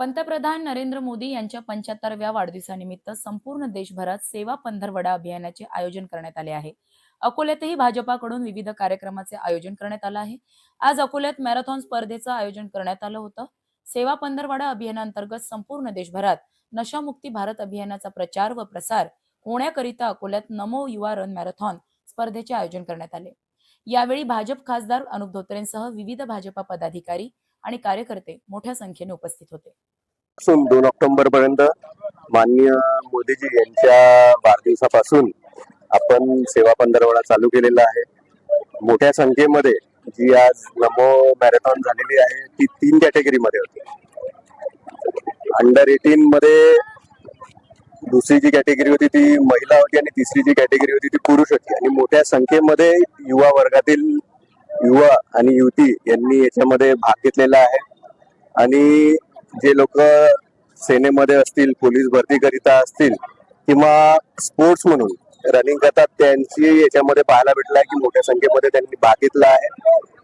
पंतप्रधान नरेंद्र मोदी यांच्या पंच्याहत्तरव्या वाढदिवसानिमित्त संपूर्ण देशभरात सेवा पंधरवडा अभियानाचे आयोजन करण्यात आले आहे. अकोल्यातही भाजपाकडून विविध कार्यक्रमाचे आयोजन करण्यात आलं आहे. आज अकोल्यात मॅरेथॉन स्पर्धेचं आयोजन करण्यात आलं होतं. सेवा पंधरवडा अभियानांतर्गत संपूर्ण देशभरात नशामुक्ती भारत अभियानाचा प्रचार व प्रसार होण्याकरिता अकोल्यात नमो युवा रन मॅरेथॉन स्पर्धेचे आयोजन करण्यात आले. यावेळी भाजप खासदार अनुप धोत्रेंसह विविध भाजपा पदाधिकारी आणि कार्यकर्ते मोठ्या संख्येने उपस्थित होते. दोन ऑक्टोबर पर्यंत माननीय मोदीजी यांच्या वाढदिवसापासून आपण सेवा पंधरवडा चालू केलेला आहे. मोठ्या संख्येमध्ये जी आज नमो मॅरेथॉन झालेली आहे ती तीन कॅटेगरीमध्ये होती. अंडर एटीन मध्ये दुसरी जी कॅटेगरी होती ती महिला होती आणि तिसरी जी कॅटेगरी होती ती पुरुष होती. आणि मोठ्या संख्येमध्ये युवा वर्गातील युवा आणि युवती यांनी याच्यामध्ये भाग घेतलेला आहे. आणि जे लोक सेनेमध्ये असतील पोलीस भरती करिता असतील किंवा स्पोर्ट्स म्हणून रनिंग करतात त्यांची याच्यामध्ये पाहायला भेटलं आहे की मोठ्या संख्येमध्ये त्यांनी भाग घेतला आहे.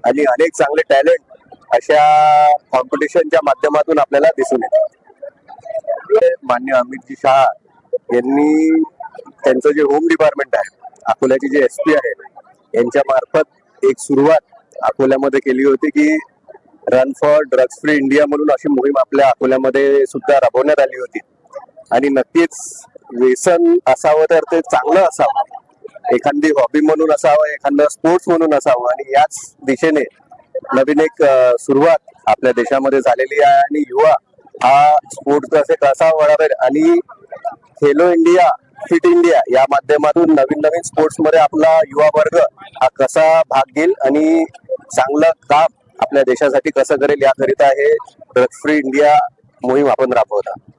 आणि अनेक चांगले टॅलेंट अशा कॉम्पिटिशनच्या माध्यमातून आपल्याला दिसून येते मान्य अमितजी शहा यांनी त्यांचं जे होम डिपार्टमेंट आहे अकोल्याचे जे एस पी आहे यांच्या मार्फत एक सुरुवात अकोल्यामध्ये केली होती की run for drugs free India म्हणून अशी मोहीम आपल्या अकोल्यामध्ये सुद्धा राबवण्यात आली होती. आणि नक्कीच व्यसन असावं तर ते चांगलं असावं. एखादी हॉबी म्हणून असावं एखादं स्पोर्ट्स म्हणून असावं. आणि याच दिशेने नवीन एक सुरुवात आपल्या देशामध्ये झालेली आहे. आणि युवा हा स्पोर्ट्स असे कसा वळावेल आणि खेलो इंडिया फिट इंडिया या माध्यमातून नवीन नवीन स्पोर्ट्समध्ये आपला युवा वर्ग हा कसा भाग घेईल आणि चांगलं काम आपल्या देशासाठी कसं करेल याकरिता हे ड्रग फ्री इंडिया मोहीम आपण राबवत आहोत.